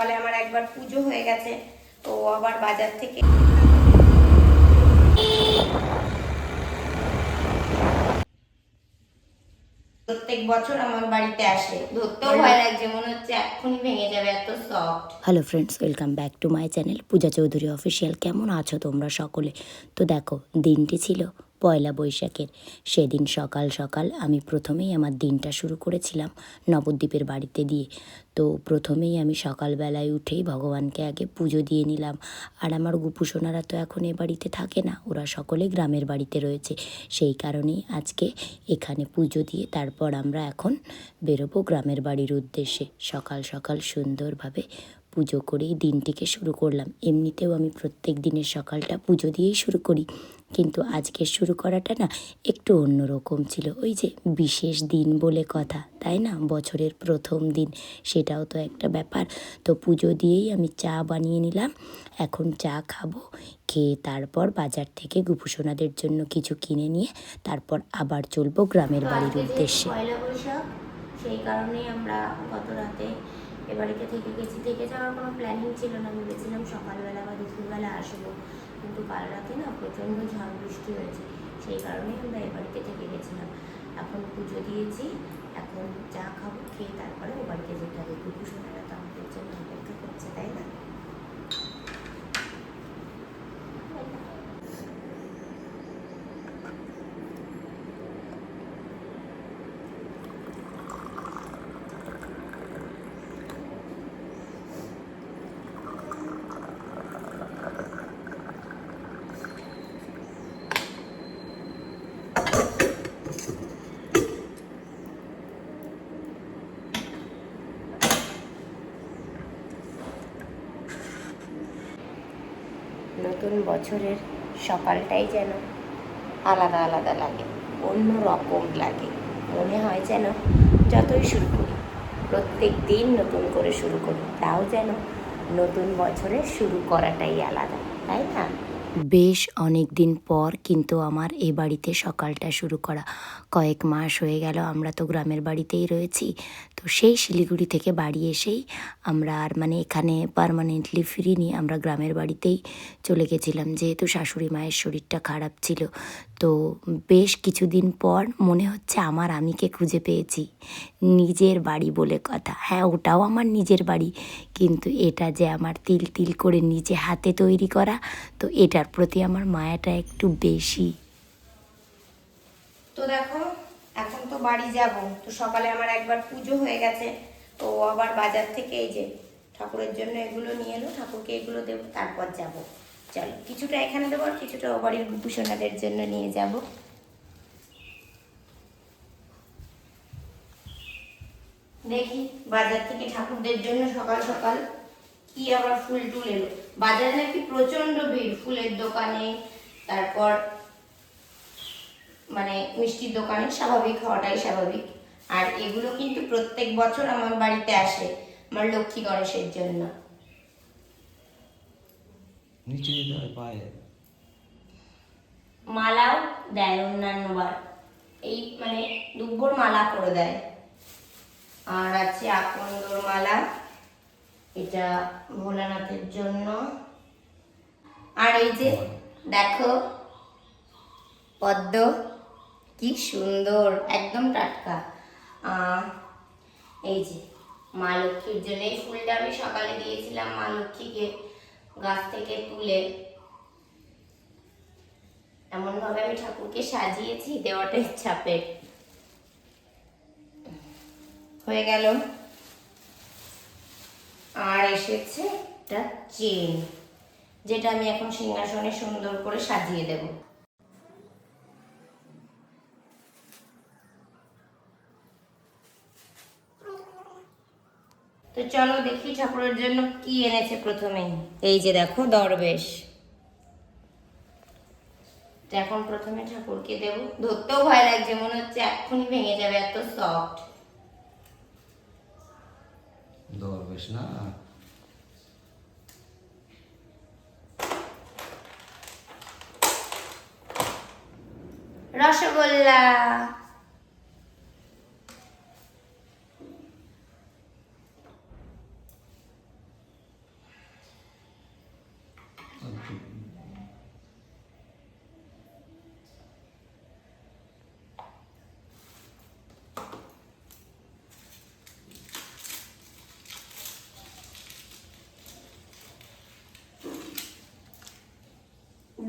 সকালে আমার একবার পুজো হয়ে গেছে তো আবার বাজার থেকে প্রত্যেক বছর আমার বাড়িতে আসে। ধরতেও ভয় লাগছে মনে হচ্ছে এক্ষুনি ভেঙে যাবে এত soft hello friends welcome back to my channel Puja Chowdhury official কেমন আছো তোমরা সকলে? তো দেখো দিনটি ছিল পয়লা বৈশাখের সেদিন সকাল সকাল আমি প্রথমেই আমার দিনটা শুরু করেছিলাম নবদ্বীপের বাড়িতে দিয়ে। তো প্রথমেই আমি সকালবেলায় উঠেই ভগবানকে আগে পুজো দিয়ে নিলাম। আর আমার গুপুসোনারা তো এখন এ বাড়িতে থাকে না, ওরা সকলে গ্রামের বাড়িতে রয়েছে। সেই কারণেই আজকে এখানে পুজো দিয়ে তারপর আমরা এখন বেরোবো গ্রামের বাড়ির উদ্দেশ্যে। সকাল সকাল সুন্দরভাবে পুজো করেই দিনটিকে শুরু করলাম। এমনিতেও আমি প্রত্যেক দিনের সকালটা পুজো দিয়েই শুরু করি। কিন্তু আজকে শুরু করাটা না একটু অন্যরকম ছিল। ওই যে বিশেষ দিন বলে কথা তাই না? বছরের প্রথম দিন সেটাও তো একটা ব্যাপার। তো পুজো দিয়েই আমি চা বানিয়ে নিলাম। এখন চা খাব খেয়ে তারপর বাজার থেকে গুপুসোনাদের জন্য কিছু কিনে নিয়ে তারপর আবার চলবো গ্রামের বাড়ির উদ্দেশ্যে। পয়লা বৈশাখ সেই কারণেই আমরা গত রাতে এ বাড়িতে থেকে গেছি। থেকে যাওয়ার কোনো প্ল্যানিং ছিল না। ভেবেছিলাম সকালবেলা বা দুপুরবেলা আসব। কিন্তু কাল রাতে না প্রচণ্ড ঝড় বৃষ্টি হয়েছে। সেই কারণেই আমরা এ বাড়িতে থেকে গেছিলাম। এখন পুজো দিয়েছি। এখন চা খাব, খেয়ে তারপরে ও বাড়িতে যেতে হবে। দুপুর সোনারা তো আমাদের জন্য অপেক্ষা করছে, তাই না? নতুন বছরের সকালটাই যেন আলাদা আলাদা লাগে অন্য রকম লাগে। মনে হয় যেন যতই শুরু করি, প্রত্যেক দিন নতুন করে শুরু করি, তাও যেন নতুন বছরে শুরু করাটাই আলাদা, তাই না? বেশ অনেক দিন পর কিন্তু আমার এ বাড়িতে সকালটা শুরু করা। কয়েক মাস হয়ে গেল, আমরা তো গ্রামের বাড়িতেই রয়েছি। তো সেই শিলিগুড়ি থেকে বাড়ি এসেই আমরা আর মানে এখানে পারমানেন্টলি ফিরিনি। আমরা গ্রামের বাড়িতেই চলে গেছিলাম। যেহেতু শাশুড়ি মায়ের শরীরটা খারাপ ছিল তো বেশ কিছুদিন পর মনে হচ্ছে আমার আমিকে খুঁজে পেয়েছি। নিজের বাড়ি বলে কথা। হ্যাঁ ওটাও আমার নিজের বাড়ি। কিন্তু এটা যে আমার তিল তিল করে নিজে হাতে তৈরি করা, তো এটার প্রতি আমার মায়াটা একটু বেশি। তো দেখো, এখন তো বাড়ি যাব। তো সকালে আমার একবার পুজো হয়ে গেছে। তো আবার বাজার থেকে এই যে ঠাকুরের জন্য এগুলো নিয়ে এলো, ঠাকুরকে এগুলো দেবো, তারপর যাব। চলো, কিছুটা এখানে দেবো আর কিছুটা ও বাড়ির ভূষণাদের জন্য নিয়ে যাব। দেখি, বাজার থেকে ঠাকুরদের জন্য সকাল সকাল কি আবার ফুল টুল এলো। বাজারে নাকি প্রচণ্ড ভিড়, ফুলের দোকানে, তারপর মানে মিষ্টির দোকানে, স্বাভাবিক হওয়াটাই স্বাভাবিক। আর এগুলো কিন্তু প্রত্যেক বছর আমার বাড়িতে আসে, আমার লক্ষ্মী গণেশের জন্য। নিচে যেতে হয় পায়ে। মালাও দেয় অন্যান্য বার। এই মানে দুব্বর মালা করে দেয়। আর আছে আকন্দর মালা। এটা ভোলানাথের জন্য। আর এই যে দেখো পদ্ম কি সুন্দর একদম টাটকা। আহ, এই যে মা লক্ষ্মীর জন্য এই ফুলটা আমি সকালে দিয়েছিলাম মা লক্ষ্মীকে গাছ থেকে তুলে এমনভাবে আমি ঠাকুরকে সাজিয়েছি দেওয়াটাই ছাপে হয়ে গেল। আর এসেছে একটা চেন, যেটা আমি এখন সিংহাসনে সুন্দর করে সাজিয়ে দেব। তো চলো দেখি ঠাকুরের জন্য কি এনেছে প্রথমেই এই যে দেখো দরবেশ। এখন প্রথমে ঠাকুরকে দেব। ধরতেও ভয় লাগছে মনে হচ্ছে এক্ষুনি ভেঙে যাবে এত সফট দরবেশ না? রসগোল্লা।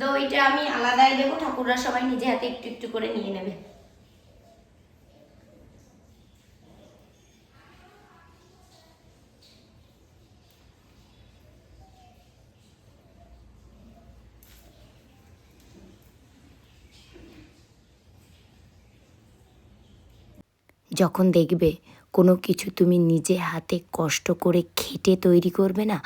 দইটা আমি আলাদাই দেবো, ঠাকুররা সবাই নিজে হাতে একটু একটু করে নিয়ে নেবে। যখন দেখবে কোনো কিছু তুমি নিজে হাতে কষ্ট করে খেটে তৈরি করবে না,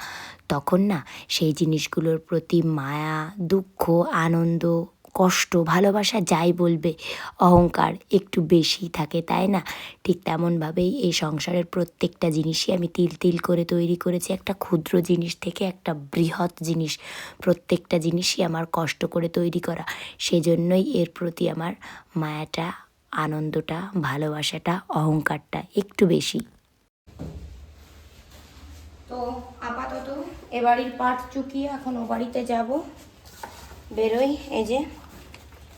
তখন না সেই জিনিসগুলোর প্রতি মায়া, দুঃখ, আনন্দ, কষ্ট, ভালোবাসা যাই বলবে, অহংকার একটু বেশি থাকে, তাই না? ঠিক তেমনভাবেই এই সংসারের প্রত্যেকটা জিনিসই আমি তিল তিল করে তৈরি করেছি, একটা ক্ষুদ্র জিনিস থেকে একটা বৃহৎ জিনিস, প্রত্যেকটা জিনিসই আমার কষ্ট করে তৈরি করা, সেজন্যই এর প্রতি আমার মায়াটা আনন্দটা, ভালোবাসাটা, অহংকারটা একটু বেশি। তো আপাতত এ বাড়ির পাট চুকিয়ে এখন ও বাড়িতে যাব। বেরোই, এই যে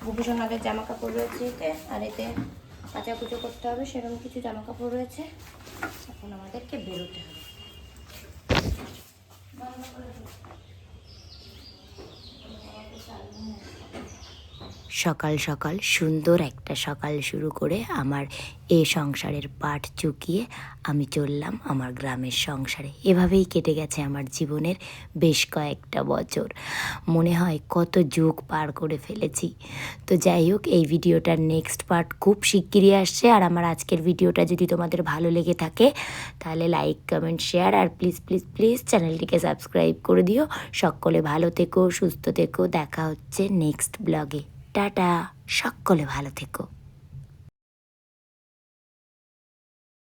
ভূষণাদের জামা কাপড় রয়েছে, এতে আর এতে কাঁচা কুচো করতে হবে সেরকম কিছু জামা কাপড় রয়েছে। এখন আমাদেরকে বেরোতে হবে। সকাল সকাল সুন্দর একটা সকাল শুরু করে আমার এ সংসারের পাট চুকিয়ে আমি চললাম আমার গ্রামের সংসারে। এভাবেই কেটে গেছে আমার জীবনের বেশ কয়েকটা বছর। মনে হয় কত যুগ পার করে ফেলেছি। তো যাই হোক, এই ভিডিওটার নেক্সট পার্ট খুব শিগগিরই আসছে। আর আমার আজকের ভিডিওটা যদি তোমাদের ভালো লেগে থাকে, তাহলে লাইক কমেন্ট শেয়ার আর প্লিজ প্লিজ প্লিজ চ্যানেলটিকে সাবস্ক্রাইব করে দিও। সকলে ভালো থেকো, সুস্থ থেকো। দেখা হচ্ছে নেক্সট ব্লগে টাটা সকলে ভালো থেকো।